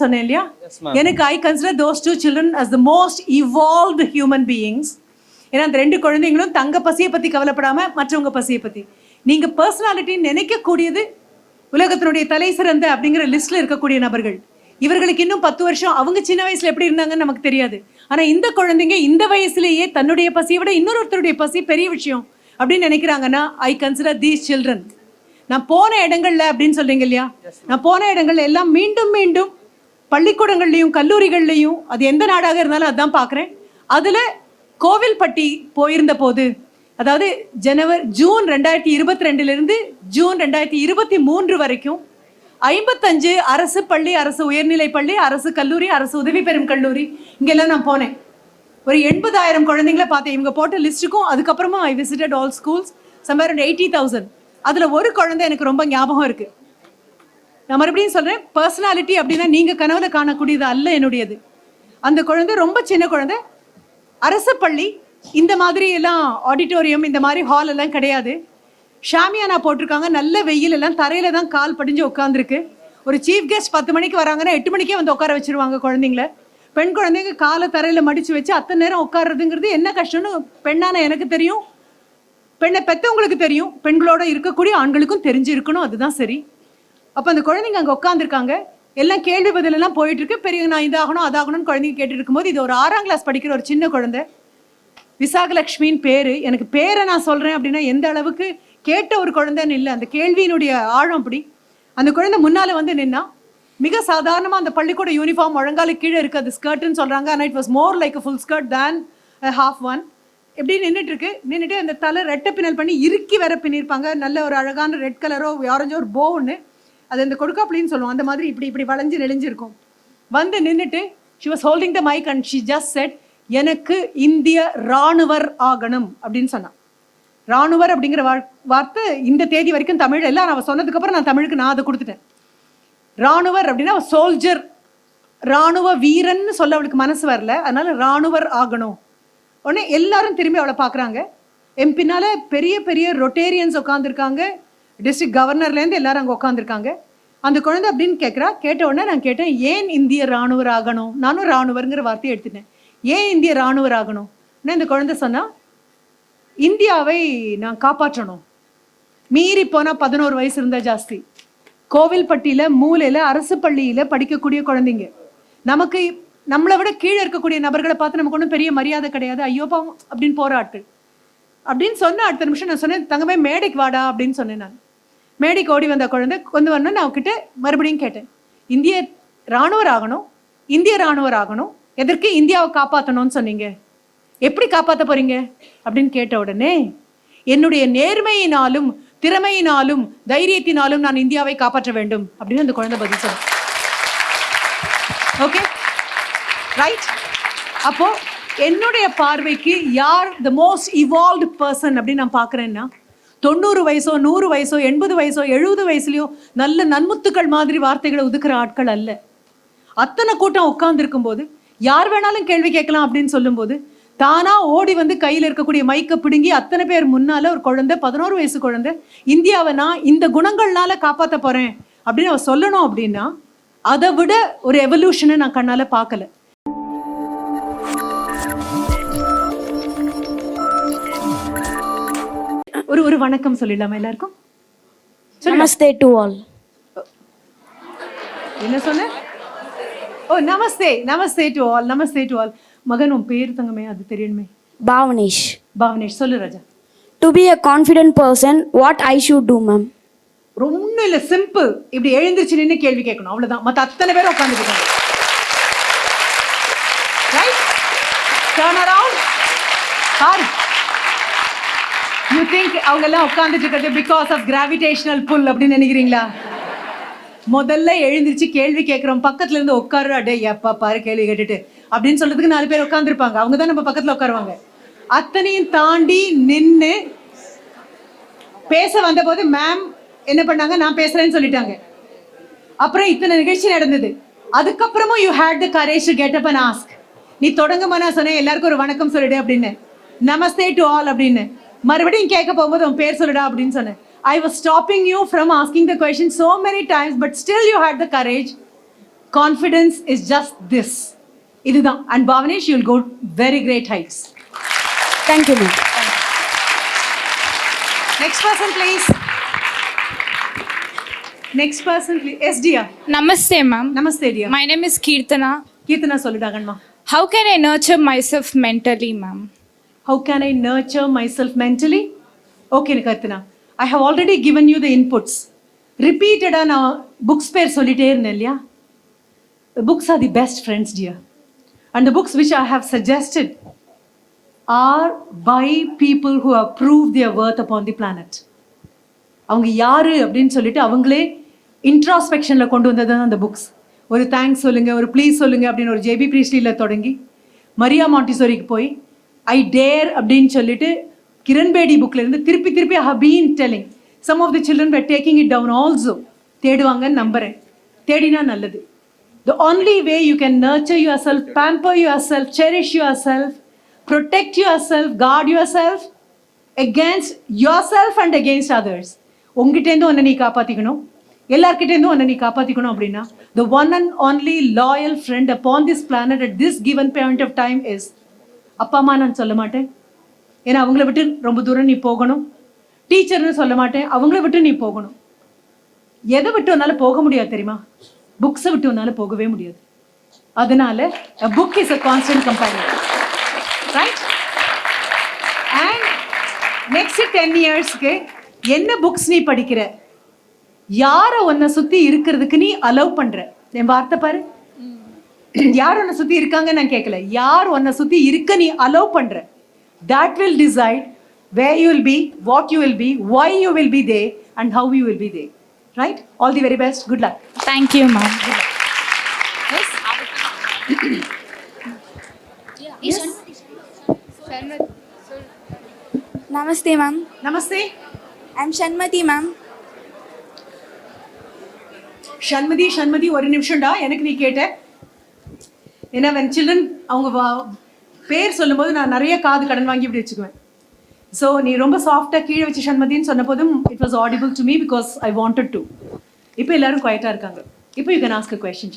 சொன்னேன் இல்லையா. எனக்கு I consider those two children as the most evolved human beings ஏன்னா அந்த ரெண்டு குழந்தைங்களும் தங்க பசியை பத்தி கவலைப்படாம மற்றவங்க பசியை பத்தி. நீங்க பர்சனாலிட்டி நினைக்கக்கூடியது உலகத்தினுடைய தலை சிறந்த அப்படிங்கிற லிஸ்ட்ல இருக்கக்கூடிய நபர்கள். இவர்களுக்கு இன்னும் பத்து வருஷம். அவங்க சின்ன வயசுல எப்படி இருந்தாங்கன்னு நமக்கு தெரியாது. ஆனா இந்த குழந்தைங்க இந்த வயசுலயே தன்னுடைய பசியை விட இன்னொருத்தருடைய பசி பெரிய விஷயம் அப்படின்னு நினைக்கிறாங்கன்னா ஐ கன்சிடர் தீஸ் சில்ட்ரன் நான் போன இடங்கள்ல அப்படின்னு சொல்றீங்க இல்லையா? நான் போன இடங்கள்ல எல்லாம் மீண்டும் மீண்டும் பள்ளிக்கூடங்கள்லையும் கல்லூரிகள்லையும் அது எந்த நாடாக இருந்தாலும் அதான் பார்க்குறேன். அதில் கோவில்பட்டி போயிருந்த போது அதாவது ஜனவரி ஜூன் ரெண்டாயிரத்தி இருபத்தி ரெண்டுலேருந்து ஜூன் ரெண்டாயிரத்தி இருபத்தி மூன்று வரைக்கும் ஐம்பத்தஞ்சு அரசு பள்ளி அரசு உயர்நிலை பள்ளி அரசு கல்லூரி அரசு உதவி பெறும் கல்லூரி இங்கெல்லாம் நான் போனேன். ஒரு எண்பதாயிரம் குழந்தைங்கள பார்த்தேன். இவங்க போட்ட லிஸ்ட்டுக்கும் அதுக்கப்புறமா I visited all schools some eighty thousand அதில் ஒரு குழந்தை எனக்கு ரொம்ப ஞாபகம் இருக்குது நான் மறுபடியும் சொல்கிறேன் பர்சனாலிட்டி அப்படின்னா நீங்கள் கனவுல காணக்கூடியது அல்ல என்னுடையது. அந்த குழந்தை ரொம்ப சின்ன குழந்தை. அரசு பள்ளி இந்த மாதிரி எல்லாம் ஆடிட்டோரியம் இந்த மாதிரி ஹால் எல்லாம் கிடையாது. ஷாமியானா போட்டிருக்காங்க நல்ல வெயில் எல்லாம் தரையில தான் கால் படிஞ்சு உட்காந்துருக்கு ஒரு சீஃப் கெஸ்ட் பத்து மணிக்கு வராங்கன்னா எட்டு மணிக்கே வந்து உட்கார வச்சிருவாங்க குழந்தைங்கள. பெண் குழந்தைங்க காலை தரையில மடிச்சு வச்சு அத்தனை நேரம் உட்கார்றதுங்கிறது என்ன கஷ்டம்னு பெண்ணான எனக்கு தெரியும். பெண்ணை பெத்தவங்களுக்கு தெரியும். பெண்களோட இருக்கக்கூடிய ஆண்களுக்கும் தெரிஞ்சிருக்கணும் அதுதான் சரி. அப்போ அந்த குழந்தைங்க அங்கே உட்காந்துருக்காங்க எல்லாம் கேள்வி பதிலெல்லாம் போயிட்டுருக்கு. போயிட்டு இருக்கு பெரிய நான் இதாகணும் அதாகணும்னு குழந்தைங்க கேட்டுட்டு இருக்கும்போது இது ஒரு ஆறாம் கிளாஸ் படிக்கிற ஒரு சின்ன குழந்தை. விசாகலட்சுமின்னு பேர். எனக்கு பேரை நான் சொல்கிறேன் அப்படின்னா எந்த அளவுக்கு கேட்ட ஒரு குழந்தைன்னு இல்லை. அந்த கேள்வியினுடைய ஆழம் அப்படி. அந்த குழந்தை முன்னால வந்து நின்னா மிக சாதாரணமாக அந்த பள்ளிக்கூட யூனிஃபார்ம் முழங்கால கீழே இருக்குது அது ஸ்கர்ட்னு சொல்கிறாங்க ஆனால் it was more like full skirt than half one எப்படி நின்றுட்டு இருக்கு நின்றுட்டு அந்த தலை ரெட்டை பின்னல் பண்ணி இறுக்கி வர பின்னிருப்பாங்க. நல்ல ஒரு அழகான ரெட் கலரோ ஆரஞ்சோ ஒரு போ ஒன்று அது அந்த கொடுக்காப்புளின்னு சொல்லுவோம். அந்த மாதிரி இப்படி இப்படி வளைஞ்சு நெளிஞ்சிருக்கும். வந்து நின்றுட்டு she was holding the mike and she just said எனக்கு இந்திய ராணுவர் ஆகணும் அப்படின்னு சொன்னான். ராணுவர் அப்படிங்கிற வார்த்தை இந்த தேதி வரைக்கும் தமிழ் எல்லாம் அவன் சொன்னதுக்கப்புறம் நான் தமிழுக்கு நான் அதை கொடுத்துட்டேன். ராணுவர் அப்படின்னா சோல்ஜர் ராணுவ வீரன்னு சொல்ல அவளுக்கு மனசு வரல. அதனால ராணுவர் ஆகணும். உடனே எல்லாரும் திரும்பி அவளை பார்க்குறாங்க. என் பெரிய பெரிய ரொட்டேரியன்ஸ் உட்காந்துருக்காங்க டிஸ்ட்ரிக்ட் கவர்னர்லேருந்து எல்லாரும் அங்கே உட்காந்துருக்காங்க அந்த குழந்தை அப்படின்னு கேட்குறா கேட்ட உடனே நான் கேட்டேன் ஏன் இந்திய இராணுவர் ஆகணும்? நானும் இராணுவருங்கிற வார்த்தையை எடுத்துட்டேன். ஏன் இந்திய இராணுவர் ஆகணும்? இந்த குழந்தை சொன்னா இந்தியாவை நான் காப்பாற்றணும். மீறி போனால் பதினோரு வயசு இருந்தால் ஜாஸ்தி. கோவில்பட்டியில் மூலையில் அரசு பள்ளியில் படிக்கக்கூடிய குழந்தைங்க. நமக்கு நம்மளை விட கீழே இருக்கக்கூடிய நபர்களை பார்த்து நமக்கு ஒன்றும் பெரிய மரியாதை கிடையாது. ஐயோ பாவம் அப்படின்னு போற ஆட்கள். அப்படின்னு சொன்ன அடுத்த நிமிஷம் நான் சொன்னேன் தங்கமே மேடைக்கு வாடா அப்படின்னு சொன்னேன் நான். மேடைக்கு ஓடி வந்த குழந்தை கொண்டு வரணும்னு அவகிட்ட மறுபடியும் கேட்டேன். இந்திய இராணுவர் ஆகணும் இந்திய இராணுவர் ஆகணும் எதற்கு இந்தியாவை காப்பாற்றணும்னு சொன்னீங்க? எப்படி காப்பாற்ற போறீங்க? அப்படின்னு கேட்ட உடனே என்னுடைய நேர்மையினாலும் திறமையினாலும் தைரியத்தினாலும் நான் இந்தியாவை காப்பாற்ற வேண்டும் அப்படின்னு அந்த குழந்தை பதில் சொன்ன ஓகே ரைட் அப்போ என்னுடைய பார்வைக்கு யார் த மோஸ்ட் இவால்வ்டு பர்சன் அப்படின்னு நான் பார்க்குறேன்னா தொண்ணூறு வயசோ நூறு வயசோ எண்பது வயசோ எழுபது வயசுலயோ நல்ல நன்முத்துக்கள் மாதிரி வார்த்தைகளை ஒதுக்குற ஆட்கள் அல்ல. அத்தனை கூட்டம் உட்கார்ந்துருக்கும் போது யார் வேணாலும் கேள்வி கேட்கலாம் அப்படின்னு சொல்லும்போது தானா ஓடி வந்து கையில் இருக்கக்கூடிய மைக்கை பிடுங்கி அத்தனை பேர் முன்னால ஒரு குழந்தை பதினோரு வயசு குழந்தை இந்தியாவை நான் இந்த குணங்கள்னால காப்பாற்ற போறேன் அப்படின்னு அவ சொல்லணும் அப்படின்னா அதை விட ஒரு எவல்யூஷனை நான் கண்ணால பார்க்கல. ஒரு ஒரு வணக்கம் சொல்லிடலாமா எல்லாருக்கும்? Namaste to all. என்ன சொன்ன? ஓ namaste namaste to all namaste to all மகன் உன் பேர் தங்கமே அது தெரியணுமே. Bhavanish. பாவனேஷ் சொல்லு ராஜா. To be a confident person, what I should do, ma'am? ரொம்ப இல்ல சிம்பிள் இப்படி எழுந்திருச்சு நின்னு கேள்வி கேட்கணும் அவ்வளவுதான். மத்த அத்தனை பேரும் உட்காந்துருக்காங்க ரைட் டர்ன் அரவுண்ட் பாரு யூ திங்க் அவங்க எல்லாம் உட்காந்துட்டு இருக்கிறது பிகாஸ் ஆஃப் கிராவிடேஷனல் புல் அப்படின்னு நினைக்கிறீங்களா? முதல்ல எழுந்திருச்சு கேள்வி கேட்குறோம். பக்கத்துல இருந்து உட்காரு அடே எப்பா பாரு கேள்வி கேட்டுட்டு. அப்படின்னு சொல்றதுக்கு நாலு பேர் உட்காந்துருப்பாங்க அவங்க தான் நம்ம பக்கத்துல உட்காருவாங்க. அத்தனையும் தாண்டி நின்று பேச வந்தபோது மேம் என்ன பண்ணாங்க? நான் பேசுறேன்னு சொல்லிட்டாங்க. அப்புறம் இத்தனை நிகழ்ச்சி நடந்தது. அதுக்கப்புறமும் you had the courage to get up and ask நீ தொடங்குமா நான் சொன்னேன். எல்லாருக்கும் ஒரு வணக்கம் சொல்லிடு அப்படின்னு. நமஸ்தே டு ஆல் அப்படின்னு. மறுபடியும் கேட்க போகும்போது உன் பேர் சொல்லுடா அப்படின்னு சொன்னேன். I was stopping you from asking the question so many times but still you had the courage confidence is just this இதுதான். And Bhavanesh you'll go very great heights Thank you, ma'am. Next person please next person please yes dear Namaste, ma'am. Namaste dear My name is Kirtana. Keerthana சொல்லிட்டாங்கம்மா How can I nurture myself mentally, ma'am? How can I nurture myself mentally? Okay Keerthana I have already given you the inputs ரிப்பீட்டடாக நான் books பேர் சொல்லிட்டே இருந்தேன் இல்லையா? Books are the best friends dear and the books which I have suggested are by people who have prove their worth upon the planet அவங்க யாரு அப்படின்னு சொல்லிட்டு அவங்களே இன்ட்ராஸ்பெக்ஷனில் கொண்டு வந்தது தான் அந்த புக்ஸ் ஒரு தேங்க்ஸ் சொல்லுங்கள் ஒரு ப்ளீஸ் சொல்லுங்க அப்படின்னு ஒரு ஜேபி ப்ரீஸ்லியில் தொடங்கி மரியா மாண்டிசோரிக்கு போய் ஐ டேர் அப்படின்னு சொல்லிட்டு கிரண்பேடி புக்கில் இருந்து திருப்பி திருப்பி have been telling some of the children by taking it down also தேடுவாங்கன்னு நம்புகிறேன் தேடினா நல்லது. The only way you can nurture yourself pamper yourself cherish yourself protect yourself guard yourself against yourself and against others உங்ககிட்டேருந்து ஒன்றை நீ காப்பாற்றிக்கணும் எல்லார்கிட்டேருந்தும் ஒன்றை நீ காப்பாற்றிக்கணும் அப்படின்னா the one and only loyal friend upon this planet at this given point of time is அப்பா அம்மா நான் சொல்ல மாட்டேன். ஏன்னா அவங்கள விட்டு ரொம்ப தூரம் நீ போகணும். டீச்சர்னு சொல்ல மாட்டேன். அவங்கள விட்டு நீ போகணும். எதை விட்டு உன்னால போக முடியாது தெரியுமா? புக்ஸை விட்டு உன்னால போகவே முடியாது. அதனால book is a constant constant right and next ten இயர்ஸ்க்கு என்ன புக்ஸ் நீ படிக்கிற? யாரை உன்னை சுற்றி இருக்கிறதுக்கு நீ அலோவ் பண்ணுற என் வார்த்தை பாரு. யார் உன்னை சுத்தி இருக்காங்க நான் கேட்கல யார் உன்னை சுத்தி இருக்க நீ அலோவ் பண்ற? That will decide way you will be what you will be why you will be they and how you will be they right all the very best good luck Thank you, ma'am. Namaste, ma'am. Namaste I'm Shanmati, ma'am. Shanmathi Shanmathi ஒரு நிமிஷம்டா. எனக்கு நீ கேட்ட ஏன்னா when children அவங்க பேர் சொல்லும்போது நான் நிறைய காது கடன் வாங்கி இப்படி வச்சுக்குவேன் ஸோ நீ ரொம்ப சாஃப்டாக கீழே வச்சு ஷண்மதின்னு சொன்ன போதும் it was audible to me because I wanted to இப்போ எல்லாரும் குவைட்டாக இருக்காங்க இப்போ you can ask a question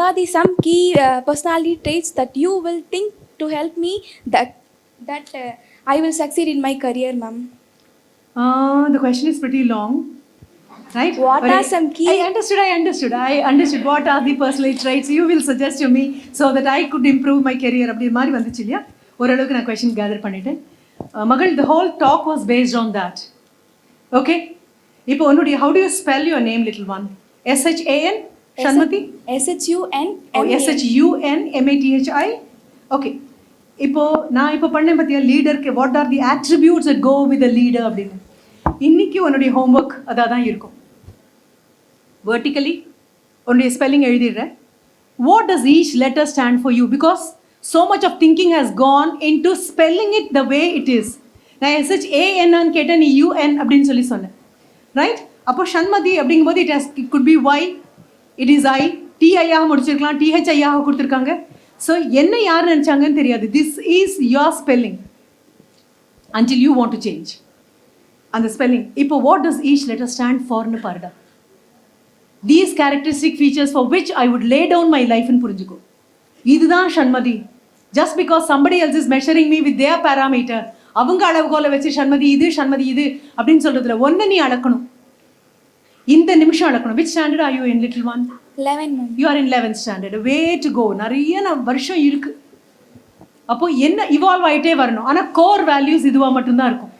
are the some key uh, personality traits that you will think to help me that that uh, I will succeed in my career, ma'am? the question is pretty long. Right? What are some key- I understood, I understood. I understood. What are the personality traits you will suggest to me so that I could improve my career? அப்படி மாதிரி வந்துச்சு இல்லையா ஓரளவுக்கு நான் question gather பண்ணிட்டேன் மகள் the whole talk was based on that okay இப்போ உன்னுடைய how do you spell your name little one S H A N A N. S H U N M A D H I okay இப்போ நான் இப்போ பண்ணேன் பார்த்தியா லீடருக்கு what are the go with a leader அப்படின்னு இன்னைக்கு உன்னுடைய homework அதாக தான் இருக்கும் வேர்டிக்கலி உன்னுடைய spelling எழுதிடுறேன். What does each letter stand for you because so much of thinking has gone in to spelling it the way it is நான் S H ஏஎன்னு கேட்டேன் நீ யூஎன் அப்படின்னு சொல்லி சொன்னேன். ரைட் அப்போ ஷண்மதி அப்படிங்கும்போது it has it could be why it is I டிஐயாக முடிச்சிருக்கலாம் டிஹெச்ஐயாக கொடுத்துருக்காங்க. ஸோ என்ன யார் நினச்சாங்கன்னு தெரியாது. திஸ் இஸ் யோர் ஸ்பெல்லிங் அஞ்சில் யூ வாண்ட் டு சேஞ்ச் அந்த ஸ்பெல்லிங் இப்போ what does each letter stand ஃபார்னு பாருடா. These characteristic features for which I would lay down my லைஃப்னு புரிஞ்சுக்கோ இதுதான் Shanmathi just because somebody else is measuring me with their parameter அவங்க அளவுகோலை வச்சு ஷண்மதி இது ஷண்மதி இது அப்படின்னு சொல்றதுல ஒன்று நீ அளக்கணும். இந்த நிமிஷம் அளக்கணும். Which standard are you in little one 11, ma'am. You are in eleventh standard way to go நிறைய வருஷம் இருக்கு. அப்போ என்ன இவால்வ் ஆயிட்டே வரணும். ஆனா கோர் வேல்யூஸ் இதுவா மட்டும்தான் இருக்கும்.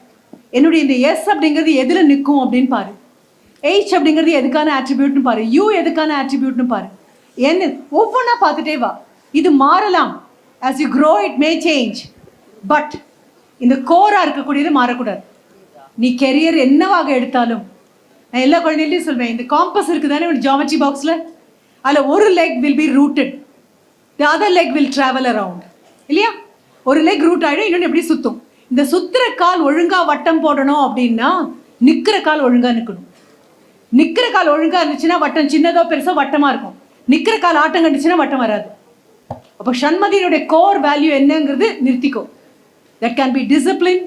என்னுடைய இந்த எஸ் அப்படிங்கிறது எதுல நிற்கும் அப்படின்னு பாரு. H அப்படிங்கிறது எதுக்கான ஆட்ரிபியூட்னு பாரு. யூ எதுக்கான ஆட்ரிபியூட்னு பாரு. என்ன ஒவ்வொன்றா பார்த்துட்டே வா. இது மாறலாம். As you grow it may change but இந்த கோராக இருக்கக்கூடியது மாறக்கூடாது. நீ கெரியர் என்னவாக எடுத்தாலும் நான் எல்லா குழந்தைகளையும் சொல்வேன் இந்த காம்பஸ் இருக்குது தானே ஒரு ஜாமெட்ரி பாக்ஸில் அதில் ஒரு leg will be rooted the other leg will travel around இல்லையா? ஒரு லெக் ரூட் ஆகிடும் இன்னொன்று எப்படி சுற்றும் இந்த சுத்துற கால் ஒழுங்காக வட்டம் போடணும் அப்படின்னா நிற்கிற கால் ஒழுங்காக நிற்கணும் நிற்கிற கால் ஒழுங்காக இருந்துச்சுன்னா வட்டம் சின்னதோ பெருசோ வட்டமாக இருக்கும். நிற்கிற கால் ஆட்டம் கண்டுச்சுன்னா வட்டம் வராது. அப்போ சண்மதியினுடைய கோர் வேல்யூ என்னங்கிறது நிறுத்திக்கோ. That can be discipline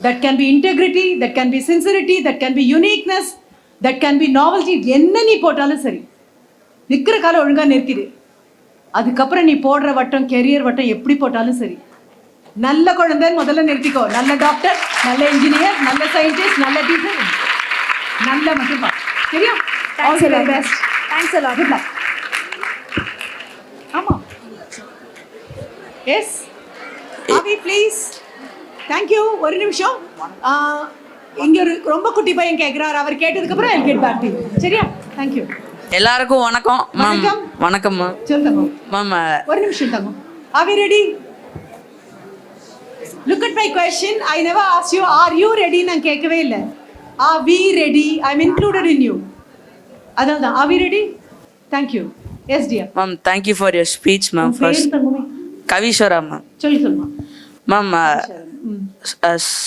that can be integrity that can be sincerity that can be uniqueness that can be novelty என்ன நீ போட்டாலும் சரி. நிற்கிற காலம் ஒழுங்காக நிறுத்திடு. அதுக்கப்புறம் நீ போடுற வட்டம் கெரியர் வட்டம் எப்படி போட்டாலும் சரி. நல்ல குழந்தைன்னு முதல்ல நிறுத்திக்கோ. நல்ல டாக்டர் நல்ல இன்ஜினியர் நல்ல சயின்டிஸ்ட் நல்ல டீச்சர் நல்ல மட்டும் சரியா? All the very best thanks a lot good luck ஆமா எஸ் அவி ப்ளீஸ் தேங்க்யூ ஒரு நிமிஷம். இங்க ஒரு ரொம்ப குட்டி பையன் கேட்கிறார் அவர் கேட்டதுக்கு அப்புறம் I'll get back to you. சரியா? தேங்க்யூ எல்லாருக்கும் வணக்கம். வணக்கம். வணக்கம் மேம். சொல்லு தங்கம் மேம் ஒரு நிமிஷம் are we ready? Look at my question. I never asked you are you ready? நான் கேட்கவே இல்லை. Are we ready? I'm included in you. அதான் தான் we ready? Thank you. Yes dear. Ma'am thank you for your speech ma'am first Kaviswara ma'am சொல்லி சொல்லுமா. Ma'am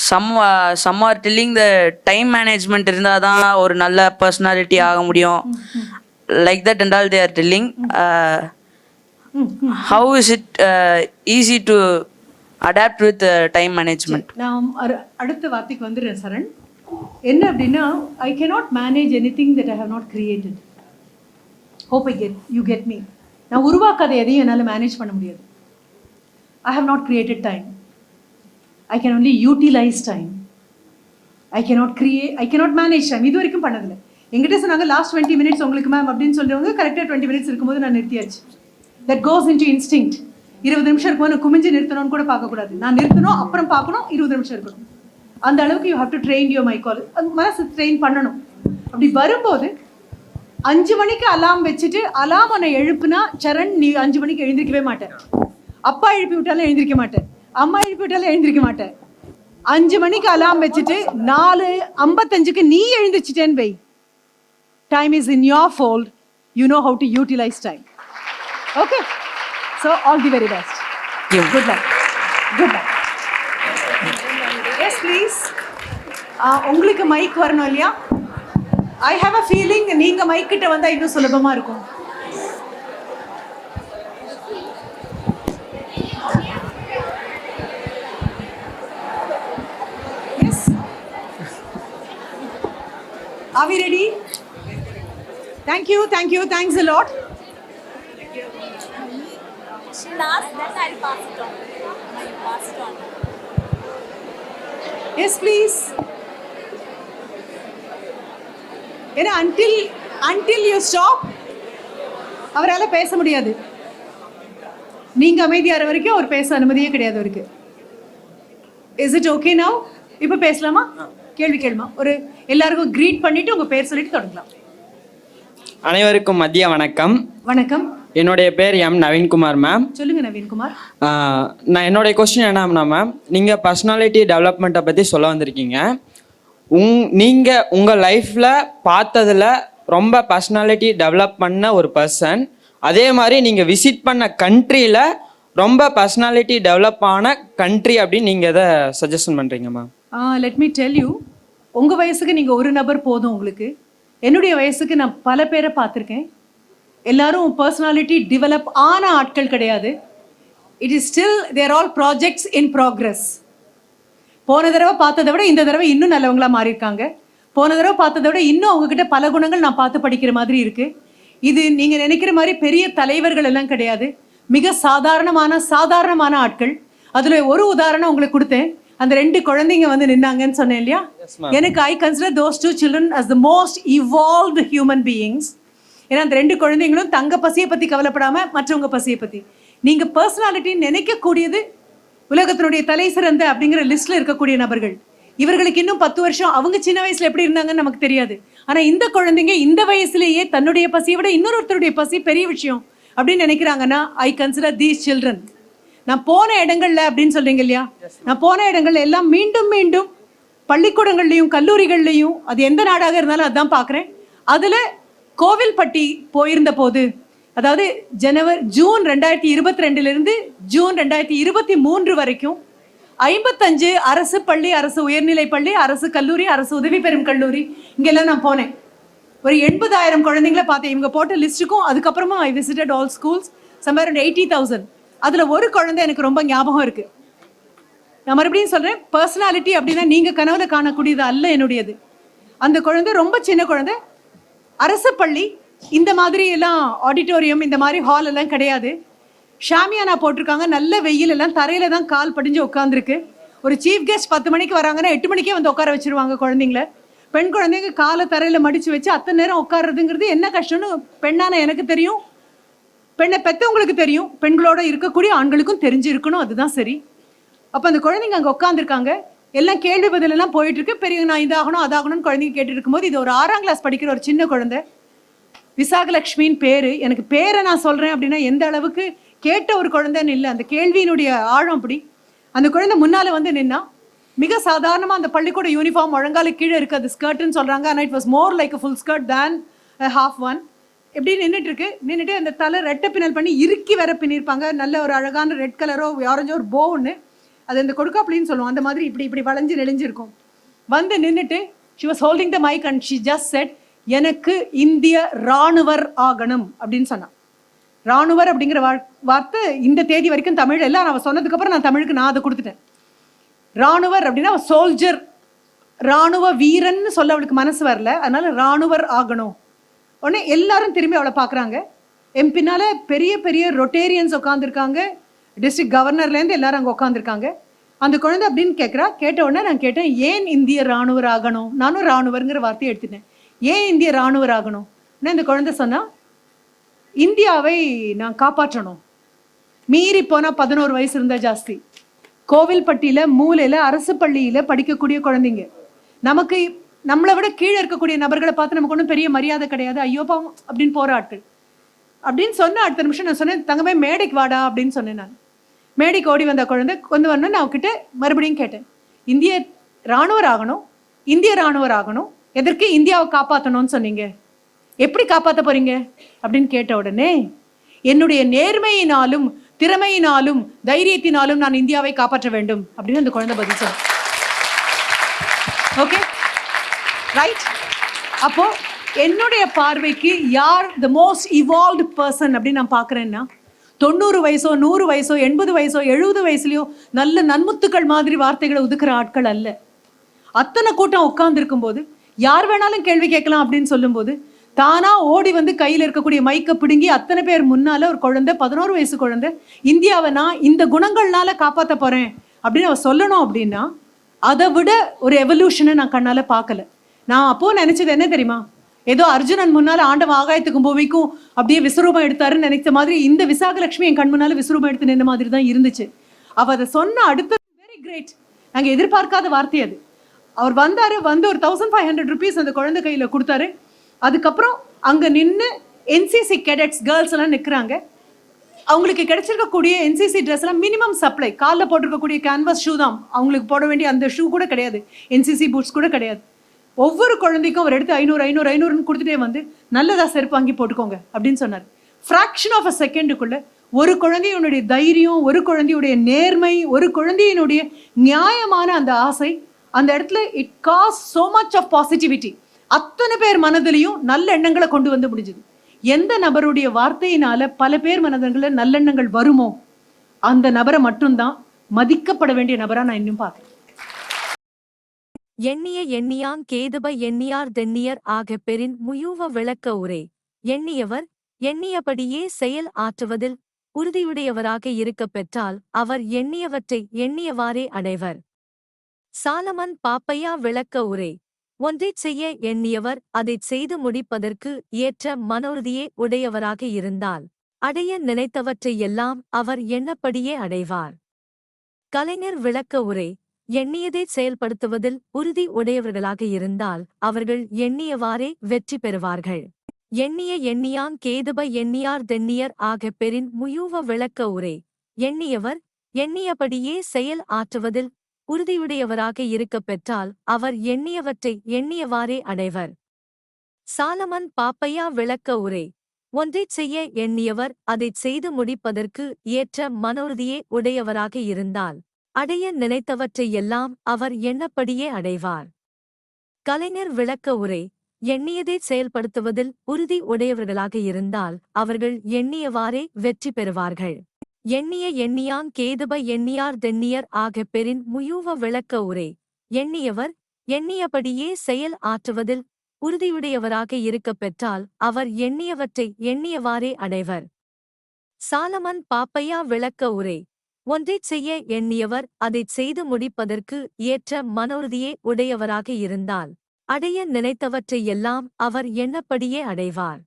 some some are telling the time management இருந்தால் தான் ஒரு நல்ல personality ஆக முடியும். Like that and all they are telling how is it easy to adapt with time management நான் அடுத்த வார்த்தைக்கு வந்துடுறேன் சரண். என்ன அப்படின்னா I cannot manage anything that I have not created hope I get you get me நான் உருவாக்காத எதையும் என்னால் மேனேஜ் பண்ண முடியாது. I have not created time I can only utilise time I cannot create I cannot manage time இது வரைக்கும் பண்ணதில்லை. எங்கிட்ட சொன்னாங்க லாஸ்ட் டுவெண்ட்டி மினிட்ஸ் உங்களுக்கு மேம் அப்படின்னு சொல்றவங்க கரெக்டாக டுவெண்ட்டி மினிட்ஸ் இருக்கும்போது நான் நிறுத்தியாச்சு. தட் கோஸ் இன்டு இன்ஸ்டிங்க்ட் இருபது நிமிஷம் இருக்கும்போது நான் குமிஞ்சு நிறுத்தணும்னு கூட பார்க்கக்கூடாது. நான் நிறுத்தணும் அப்புறம் பார்க்கணும் இருபது நிமிஷம் இருக்கணும். அந்த அளவுக்கு you have to train your my call அது மனசு ட்ரெயின் பண்ணணும். அப்படி வரும்போது அஞ்சு மணிக்கு அலாம் வச்சுட்டு அலாம் உன்னை எழுப்புனா சரண் நீ அஞ்சு மணிக்கு எழுந்திருக்கவே மாட்டேன். அப்பா எழுப்பி விட்டாலும் எழுந்திருக்க மாட்டேன். அம்மா எழுப்பி விட்டாலும் எழுந்திருக்க மாட்டேன். அஞ்சு மணிக்கு அலாம் வச்சுட்டு நாலு ஐம்பத்தஞ்சுக்கு நீ எழுந்திரிச்சிட்டேன்னு வை. Time is in your fold you know how to utilize time okay so all the very best good luck good luck luck yes please uh, உங்களுக்கு மைக் வரணும் இல்லையா ஐ ஹாவ் அ ஃபீலிங் நீங்க மைக் கிட்ட வந்தா இன்னும் சுலபமா இருக்கும் yes are we ready thank you thank you thanks a lot She'll ask, then I'll pass it on. I'll pass it on. yes please ஏன்னா until until you stop அவரால் பேச முடியாது. நீங்க அமைதியாகிற வரைக்கும் அவர் பேச அனுமதியே கிடையாது அவருக்கு. Is it okay now? இப்போ பேசலாமா? கேள்வி கேளுமா? ஒரு எல்லாருக்கும் greet பண்ணிட்டு உங்க பேர் சொல்லிட்டு தொடங்கலாம். அனைவருக்கும் மதிய வணக்கம். வணக்கம். என்னுடைய பேர் எம் நவீன்குமார் மேம் சொல்லுங்க நவீன்குமார். நான் என்னுடைய கொஸ்டின் என்னன்னா மேம் நீங்கள் பர்சனாலிட்டி டெவலப்மெண்ட்டை பற்றி சொல்ல வந்திருக்கீங்க. உங் நீங்கள் உங்கள் லைஃப்பில் பார்த்ததுல ரொம்ப பர்சனாலிட்டி டெவலப் பண்ண ஒரு பர்சன் அதே மாதிரி நீங்கள் விசிட் பண்ண கண்ட்ரியில் ரொம்ப பர்சனாலிட்டி டெவலப் ஆன கண்ட்ரி அப்படின்னு நீங்கள் எதை சஜஷன் பண்ணுறீங்க ma'am let me tell you உங்கள் வயசுக்கு நீங்கள் ஒரு நபர் போதும் உங்களுக்கு. என்னுடைய வயசுக்கு நான் பல பேரை பார்த்துருக்கேன். எல்லாரும் பர்சனாலிட்டி டெவலப் ஆன ஆட்கள் கிடையாது. It is still there all projects in progress போன தடவை பார்த்ததை விட இந்த தடவை இன்னும் நல்லவங்களா மாறியிருக்காங்க. போன தடவை பார்த்ததை விட இன்னும் அவங்கக்கிட்ட பல குணங்கள் நான் பார்த்து படிக்கிற மாதிரி இருக்கு. இது நீங்க நினைக்கிற மாதிரி பெரிய தலைவர்கள் எல்லாம் கிடையாது. மிக சாதாரணமான சாதாரணமான ஆட்கள். அதுல ஒரு உதாரணம் உங்களுக்கு கொடுத்தேன். அந்த ரெண்டு குழந்தைங்க வந்து நின்னாங்கன்னு சொன்னேன் இல்லையா? எனக்கு I consider those two children as the most evolved human beings ஏன்னா அந்த ரெண்டு குழந்தைங்களும் தங்க பசியை பத்தி கவலைப்படாம மற்றவங்க பசியை பத்தி. நீங்க பர்சனாலிட்டி நினைக்கக்கூடியது உலகத்தினுடைய தலை சிறந்த அப்படிங்கிற லிஸ்ட்ல இருக்கக்கூடிய நபர்கள். இவர்களுக்கு இன்னும் பத்து வருஷம். அவங்க சின்ன வயசுல எப்படி இருந்தாங்கன்னு நமக்கு தெரியாது. ஆனா இந்த குழந்தைங்க இந்த வயசுலயே தன்னுடைய பசியை விட இன்னொருத்தருடைய பசி பெரிய விஷயம் அப்படின்னு நினைக்கிறாங்கன்னா ஐ கன்சிடர் தீஸ் சில்ட்ரன் நான் போன இடங்கள்ல அப்படின்னு சொல்றீங்க இல்லையா? நான் போன இடங்கள்ல எல்லாம் மீண்டும் மீண்டும் பள்ளிக்கூடங்கள்லையும் கல்லூரிகள்லையும் அது எந்த நாடாக இருந்தாலும் அதான் பார்க்குறேன். அதில் கோவில்பட்டி போயிருந்த போது அதாவது ஜனவரி ஜூன் ரெண்டாயிரத்தி இருபத்தி ரெண்டுலேருந்து ஜூன் ரெண்டாயிரத்தி இருபத்தி மூன்று வரைக்கும் ஐம்பத்தஞ்சு அரசு பள்ளி அரசு உயர்நிலை பள்ளி அரசு கல்லூரி அரசு உதவி பெறும் கல்லூரி. இங்கெல்லாம் நான் போனேன். ஒரு எண்பதாயிரம் குழந்தைங்கள பார்த்தேன். இவங்க போட்ட லிஸ்ட்டுக்கும் அதுக்கப்புறமா I visited all schools somewhere eighty thousand அதில் ஒரு குழந்தை எனக்கு ரொம்ப ஞாபகம் இருக்குது நான் மறுபடியும் சொல்கிறேன் பர்சனாலிட்டி அப்படின்னா நீங்கள் கனவுல காணக்கூடியது அல்ல என்னுடையது. அந்த குழந்தை ரொம்ப சின்ன குழந்தை. அரசு பள்ளி இந்த மாதிரி எல்லாம் ஆடிட்டோரியம் இந்த மாதிரி ஹால் எல்லாம் கிடையாது. ஷாமியானா போட்டிருக்காங்க. நல்ல வெயில் எல்லாம் தரையில தான் கால் படிஞ்சு உட்காந்துருக்கு ஒரு சீஃப் கெஸ்ட் பத்து மணிக்கு வராங்கன்னா எட்டு மணிக்கே வந்து உட்கார வச்சிருவாங்க குழந்தைங்கள. பெண் குழந்தைங்க காலை தரையில மடிச்சு வச்சு அத்தனை நேரம் உட்காருறதுங்கிறது என்ன கஷ்டம்னு பெண்ணான எனக்கு தெரியும். பெண்ணை பெத்தவங்களுக்கு தெரியும். பெண்களோட இருக்கக்கூடிய ஆண்களுக்கும் தெரிஞ்சிருக்கணும். அதுதான் சரி. அப்போ அந்த குழந்தைங்க அங்கே உட்காந்துருக்காங்க எல்லாம் கேள்வி பதிலெல்லாம் போயிட்டு இருக்கு. பெரிய நான் இதாகணும் அதாகணும்னு குழந்தைங்க கேட்டு இருக்கும்போது இது ஒரு ஆறாம் கிளாஸ் படிக்கிற ஒரு சின்ன குழந்தை. விசாகலட்சுமின்னு பேர் எனக்கு பேரை நான் சொல்கிறேன் அப்படின்னா எந்த அளவுக்கு கேட்ட ஒரு குழந்தைன்னு இல்லை அந்த கேள்வியினுடைய ஆழம் அப்படி. அந்த குழந்தை முன்னால் வந்து நின்னா மிக சாதாரணமாக அந்த பள்ளிக்கூட யூனிஃபார்ம் முழங்கால கீழே இருக்குது அது ஸ்கர்ட்னு சொல்கிறாங்க ஆனால் it was more like full skirt than half one எப்படி நின்றுட்டு இருக்கு? நின்றுட்டு அந்த தலை ரெட்டை பின்னல் பண்ணி இறுக்கி வேற பின்னிருப்பாங்க. நல்ல ஒரு அழகான ரெட் கலரோ ஆரஞ்சோ ஒரு போ ஒன்று அது இந்த கொடுக்காப்புலின்னு சொல்லுவோம். அந்த மாதிரி இப்படி இப்படி வளைஞ்சு நெளிஞ்சிருக்கும். வந்து நின்றுட்டு she was holding the mike and she just said எனக்கு இந்திய ராணுவர் ஆகணும் அப்படின்னு சொன்னான். ராணுவர் அப்படிங்கிற வா- வார்த்தை இந்த தேதி வரைக்கும் தமிழ் இல்லை. அவன் சொன்னதுக்கப்புறம் நான் தமிழுக்கு நான் அதை கொடுத்துட்டேன். ராணுவர் அப்படின்னா சோல்ஜர் ராணுவ வீரன்னு சொல்ல அவளுக்கு மனசு வரல. அதனால ராணுவர் ஆகணும். உடனே எல்லாரும் திரும்பி அவளை பார்க்குறாங்க. எம்பினால பெரிய பெரிய ரொட்டேரியன்ஸ் உட்காந்துருக்காங்க டிஸ்ட்ரிக்ட் கவர்னர்லேருந்து எல்லாரும் அங்கே உட்காந்துருக்காங்க அந்த குழந்தை அப்படின்னு கேட்குறா. கேட்ட உடனே நான் கேட்டேன் ஏன் இந்திய இராணுவர் ஆகணும்? நானும் இராணுவருங்கிற வார்த்தையை எடுத்துட்டேன். ஏன் இந்திய இராணுவர் ஆகணும் உடனே இந்த குழந்தை சொன்னா இந்தியாவை நான் காப்பாற்றணும். மீறி போனால் பதினோரு வயசு இருந்தால் ஜாஸ்தி. கோவில்பட்டியில் மூலையில் அரசு பள்ளியில் படிக்கக்கூடிய குழந்தைங்க. நமக்கு நம்மளை விட கீழே இருக்கக்கூடிய நபர்களை பார்த்து நமக்கு ஒன்றும் பெரிய மரியாதை கிடையாது. ஐயோ பாவம் அப்படின்னு போற ஆட்கள். அப்படின்னு சொன்ன அடுத்த நிமிஷம் நான் சொன்னேன் தங்கமே மேடைக்கு வாடா அப்படின்னு சொன்னேன் நான். மேடைக்கு ஓடி வந்த குழந்தை கொண்டு வரணும்னு நான் அவகிட்ட மறுபடியும் கேட்டேன். இந்திய இராணுவர் ஆகணும் இந்திய இராணுவர் ஆகணும் எதற்கு இந்தியாவை காப்பாற்றணும்னு சொன்னீங்க? எப்படி காப்பாற்ற போறீங்க? அப்படின்னு கேட்ட உடனே என்னுடைய நேர்மையினாலும் திறமையினாலும் தைரியத்தினாலும் நான் இந்தியாவை காப்பாற்ற வேண்டும் அப்படின்னு அந்த குழந்தை பதில் சொன்ன ஓகே ரைட் அப்போ என்னுடைய பார்வைக்கு யார் த மோஸ்ட் இவால்வ்டு பர்சன் அப்படின்னு நான் பார்க்குறேன்னா தொண்ணூறு வயசோ நூறு வயசோ எண்பது வயசோ எழுபது வயசுலையோ நல்ல நன்முத்துக்கள் மாதிரி வார்த்தைகளை ஒதுக்குற ஆட்கள் அல்ல. அத்தனை கூட்டம் உட்காந்துருக்கும் போது யார் வேணாலும் கேள்வி கேட்கலாம் அப்படின்னு சொல்லும்போது தானா ஓடி வந்து கையில் இருக்கக்கூடிய மைக்கை பிடுங்கி அத்தனை பேர் முன்னால ஒரு குழந்தை பதினோரு வயசு குழந்தை இந்தியாவை நான் இந்த குணங்கள்னால காப்பாற்ற போறேன் அப்படின்னு அவ சொல்லணும் அப்படின்னா அதை விட ஒரு எவல்யூஷனை நான் கண்ணால பார்க்கல. நான் அப்போ நினைச்சது என்ன தெரியுமா? ஏதோ அர்ஜுனன் முன்னால ஆண்டவன் ஆகாயத்துக்கும் பூமிக்கும் அப்படியே விஸ்வரூபம் எடுத்தாருன்னு நினைச்ச மாதிரி இந்த விசாகலட்சுமி என் கண் முன்னால விஸ்வரூபம் எடுத்து நின்ன மாதிரி தான் இருந்துச்சு. அவ அதை சொன்ன அடுத்த வெரி கிரேட் நாங்கள் எதிர்பார்க்காத வார்த்தை அது. அவர் வந்தார் வந்து ஒரு தௌசண்ட் ஃபைவ் ஹண்ட்ரட் ருபீஸ் அந்த குழந்தை கையில் கொடுத்தாரு. அதுக்கப்புறம் அங்கே நின்று என்சிசி கேடட்ஸ் கேர்ள்ஸ் எல்லாம் நிற்கிறாங்க அவங்களுக்கு கிடைச்சிருக்கக்கூடிய என்சிசி ட்ரெஸ் எல்லாம் மினிமம் சப்ளை காலில் போட்டிருக்கக்கூடிய கேன்வாஸ் ஷூ தான். அவங்களுக்கு போட வேண்டிய அந்த ஷூ கூட கிடையாது. என்சிசி பூட்ஸ் கூட கிடையாது. ஒவ்வொரு குழந்தைக்கும் அவர் எடுத்து ஐநூறு ஐநூறு ஐநூறுன்னு கொடுத்துட்டே வந்து நல்லதாக செருப்பு வாங்கி போட்டுக்கோங்க அப்படின்னு சொன்னார். ஃப்ராக்ஷன் ஆஃப் அ செகண்டுக்குள்ள ஒரு குழந்தையினுடைய தைரியம் ஒரு குழந்தையுடைய நேர்மை ஒரு குழந்தையினுடைய நியாயமான அந்த ஆசை அந்த இடத்துல it has so much of positivity அத்தனை பேர் மனதிலையும் நல்ல எண்ணங்களை கொண்டு வந்து முடிஞ்சுது. எந்த நபருடைய வார்த்தையினால பல பேர் மனதில் நல்லெண்ணங்கள் வருமோ அந்த நபரை மட்டும்தான் மதிக்கப்பட வேண்டிய நபரா நான் இன்னும் பார்க்கிறேன் எண்ணிய எண்ணியாங் கேதுப எண்ணியார் தென்னியர் ஆக பெரின் முயூவ விளக்க உரை. எண்ணியவர் எண்ணியபடியே செயல் ஆற்றுவதில் உறுதியுடையவராக இருக்க பெற்றால் அவர் எண்ணியவற்றை எண்ணியவாறே அடைவர். சாலமன் பாப்பையா விளக்க உரை. ஒன்றைச் செய்ய எண்ணியவர் அதைச் செய்து முடிப்பதற்கு ஏற்ற மனோருதியே உடையவராக இருந்தால் அடைய நினைத்தவற்றை எல்லாம் அவர் எண்ணப்படியே அடைவார். கலைஞர் விளக்க உரை. எண்ணியதை செயல்படுத்துவதில் உறுதி உடையவர்களாக இருந்தால் அவர்கள் எண்ணியவாறே வெற்றி பெறுவார்கள். எண்ணிய எண்ணியாங் கேதுப எண்ணியார் தென்னியர் ஆக பெறின் முயூவ விளக்க உரை. எண்ணியவர் எண்ணியபடியே செயல் ஆற்றுவதில் உறுதியுடையவராக இருக்கப் பெற்றால் அவர் எண்ணியவற்றை எண்ணியவாறே அடைவர். சாலமன் பாப்பையா விளக்க உரை. ஒன்றைச் செய்ய எண்ணியவர் அதைச் செய்து முடிப்பதற்கு ஏற்ற மனோறுதியே உடையவராக இருந்தால் அடைய நினைத்தவற்றை எல்லாம் அவர் எண்ணப்படியே அடைவார். கலைஞர் விளக்க உரை. எண்ணியதை செயல்படுத்துவதில் உறுதி உடையவர்களாக இருந்தால் அவர்கள் எண்ணியவாறே வெற்றி பெறுவார்கள். எண்ணிய எண்ணியாங் கேதுப எண்ணியார் தென்னியர் ஆக பெறின் முயூவ விளக்க உரை. எண்ணியவர் எண்ணியபடியே செயல் ஆற்றுவதில் உறுதியுடையவராக இருக்கப் பெற்றால் அவர் எண்ணியவற்றை எண்ணியவாறே அடைவர். சாலமன் பாப்பையா விளக்க உரை. ஒன்றைச் செய்ய எண்ணியவர் அதைச் செய்து முடிப்பதற்கு ஏற்ற மனோறுதியே உடையவராக இருந்தால் அடைய நினைத்தவற்றையெல்லாம் அவர் எண்ணப்படியே அடைவார்.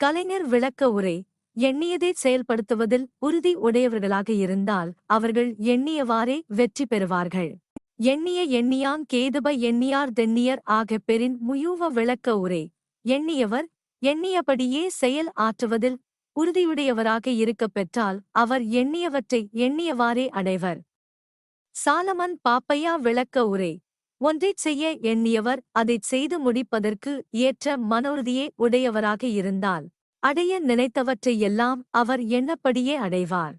கலைஞர் விளக்க உரை. எண்ணியதை செயல்படுத்துவதில் உறுதி உடையவர்களாக இருந்தால் அவர்கள் எண்ணியவாறே வெற்றி பெறுவார்கள். எண்ணிய எண்ணியான் கேதுப எண்ணியார் தென்னியர் ஆக பெறின் முயூவ விளக்க உரை. எண்ணியவர் எண்ணியபடியே செயல் ஆற்றுவதில் உறுதியுடையவராக இருக்கப் பெற்றால் அவர் எண்ணியவற்றை எண்ணியவாறே அடைவர். சாலமன் பாப்பையா விளக்க உரை. ஒன்றைச் செய்ய எண்ணியவர் அதைச் செய்து முடிப்பதற்கு ஏற்ற மனோறுதியே உடையவராக இருந்தால் அடைய நினைத்தவற்றை எல்லாம் அவர் எண்ணப்படியே அடைவார்.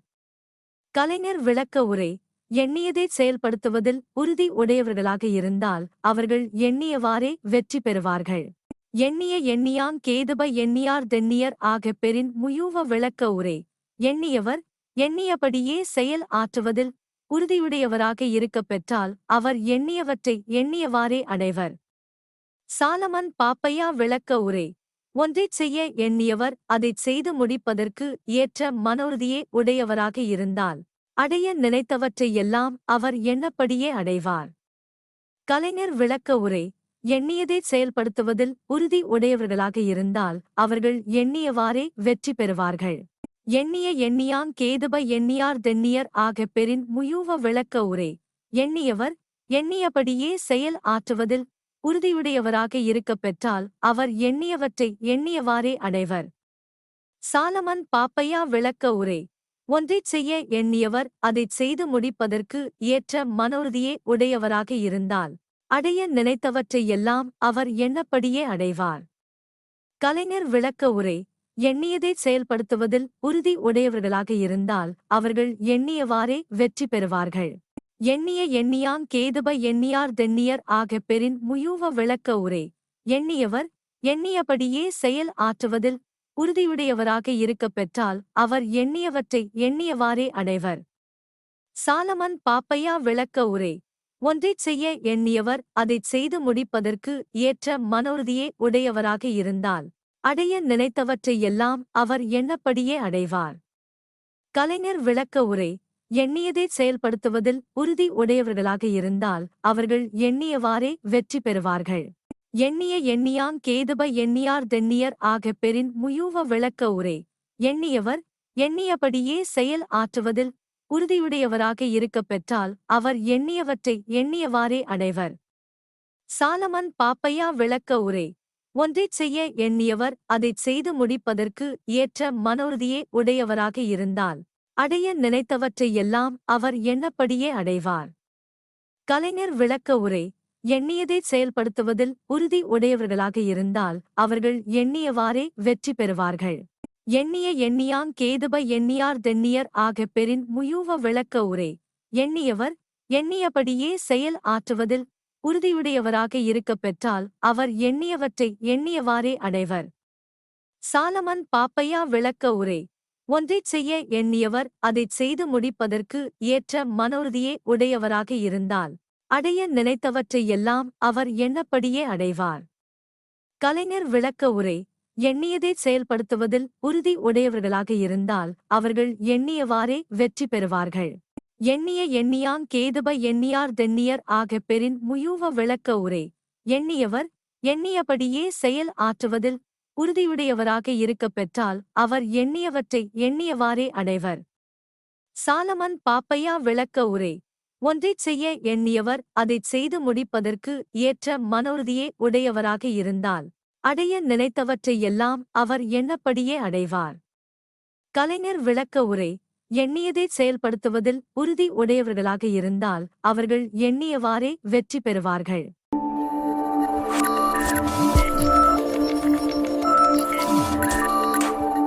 கலைஞர் விளக்க உரை எண்ணியதை செயல்படுத்துவதில் உறுதி உடையவர்களாக இருந்தால் அவர்கள் எண்ணியவாறே வெற்றி பெறுவார்கள். எண்ணிய எண்ணியான் கேதுப எண்ணியார் தென்னியர் ஆக பெறின் முயூவ விளக்க உரை எண்ணியவர் எண்ணியபடியே செயல் ஆற்றுவதில் உறுதியுடையவராக இருக்கப் பெற்றால் அவர் எண்ணியவற்றை எண்ணியவாறே அடைவர். சாலமன் பாப்பையா விளக்க உரை ஒன்றைச் செய்ய எண்ணியவர் அதைச் செய்து முடிப்பதற்கு ஏற்ற மனோறுதியே உடையவராக இருந்தால் அடைய நினைத்தவற்றை எல்லாம் அவர் எண்ணப்படியே அடைவார். கலைஞர் விளக்க உரை எண்ணியதை செயல்படுத்துவதில் உறுதி உடையவர்களாக இருந்தால் அவர்கள் எண்ணியவாறே வெற்றி பெறுவார்கள். எண்ணிய எண்ணியான் கேதுப எண்ணியார் தென்னியர் ஆக பெறின் முயூவ விளக்க உரை எண்ணியவர் எண்ணியபடியே செயல் ஆற்றுவதில் உறுதியுடையவராக இருக்கப் பெற்றால் அவர் எண்ணியவற்றை எண்ணியவாறே அடைவர். சாலமன் பாப்பையா விளக்க உரை. ஒன்றைச் செய்ய எண்ணியவர் அதைச் செய்து முடிப்பதற்கு ஏற்ற மனோறுதியே உடையவராக இருந்தால் அடைய நினைத்தவற்றை எல்லாம் அவர் எண்ணப்படியே அடைவார். கலைஞர் விளக்க உரை. எண்ணியதை செயல்படுத்துவதில் உறுதி உடையவர்களாக இருந்தால் அவர்கள் எண்ணியவாறே வெற்றி பெறுவார்கள். எண்ணிய எண்ணியாங் கேதுப எண்ணியார் தென்னியர் ஆக பெறின் முயூவ விளக்க உரை. எண்ணியவர் எண்ணியபடியே செயல் ஆற்றுவதில் உறுதியுடையவராக இருக்கப் பெற்றால் அவர் எண்ணியவற்றை எண்ணியவாறே அடைவர். சாலமன் பாப்பையா விளக்க உரை. ஒன்றைச் செய்ய எண்ணியவர் அதைச் செய்து முடிப்பதற்கு ஏற்ற மனோறுதியே உடையவராக இருந்தால் அடைய நினைத்தவற்றையெல்லாம் அவர் எண்ணப்படியே அடைவார். கலைஞர் விளக்க உரை. எண்ணியதை செயல்படுத்துவதில் உறுதி உடையவர்களாக இருந்தால் அவர்கள் எண்ணியவாறே வெற்றி பெறுவார்கள். எண்ணிய எண்ணியாங் கேதுப எண்ணியார் தென்னியர் ஆக பெறின் முயூவ விளக்க உரை. எண்ணியவர் எண்ணியபடியே செயல் ஆற்றுவதில் உறுதியுடையவராக இருக்கப் பெற்றால் அவர் எண்ணியவற்றை எண்ணியவாறே அடைவர். சாலமன் பாப்பையா விளக்க உரை. ஒன்றைச் செய்ய எண்ணியவர் அதைச் செய்து முடிப்பதற்கு ஏற்ற மனோறுதியே உடையவராக இருந்தால் அடைய நினைத்தவற்றை எல்லாம் அவர் எண்ணப்படியே அடைவார். கலைஞர் விளக்க உரை எண்ணியதை செயல்படுத்துவதில் உறுதி உடையவர்களாக இருந்தால் அவர்கள் எண்ணியவாறே வெற்றி பெறுவார்கள். எண்ணிய எண்ணியாங் கேதுப எண்ணியார் தென்னியர் ஆக பெறின் முயூவ விளக்க உரை எண்ணியவர் எண்ணியபடியே செயல் ஆற்றுவதில் உறுதியுடையவராக இருக்கப் பெற்றால் அவர் எண்ணியவற்றை எண்ணியவாறே அடைவர். சாலமன் பாப்பையா விளக்க உரை ஒன்றைச் செய்ய எண்ணியவர் அதைச் செய்து முடிப்பதற்கு ஏற்ற மனோறுதியே உடையவராக இருந்தால் அடைய நினைத்தவற்றை எல்லாம் அவர் எண்ணப்படியே அடைவார். கலைஞர் விளக்க உரை எண்ணியதை செயல்படுத்துவதில் உறுதி உடையவர்களாக இருந்தால் அவர்கள் எண்ணியவாறே வெற்றி பெறுவார்கள். எண்ணிய எண்ணியான் கேதுப எண்ணியார் தென்னியர் ஆக பெறின் முயூவ விளக்க உரை எண்ணியவர் எண்ணியபடியே செயல் ஆற்றுவதில் உறுதியுடையவராக இருக்கப் பெற்றால் அவர் எண்ணியவற்றை எண்ணியவாறே அடைவர். சாலமன் பாப்பையா விளக்க உரை. ஒன்றைச் செய்ய எண்ணியவர் அதைச் செய்து முடிப்பதற்கு ஏற்ற மனோறுதியே உடையவராக இருந்தால் அடைய நினைத்தவற்றையெல்லாம் அவர் எண்ணப்படியே அடைவார். கலைஞர் விளக்க உரை. எண்ணியதை செயல்படுத்துவதில் உறுதி உடையவர்களாக இருந்தால் அவர்கள் எண்ணியவாறே வெற்றி பெறுவார்கள்.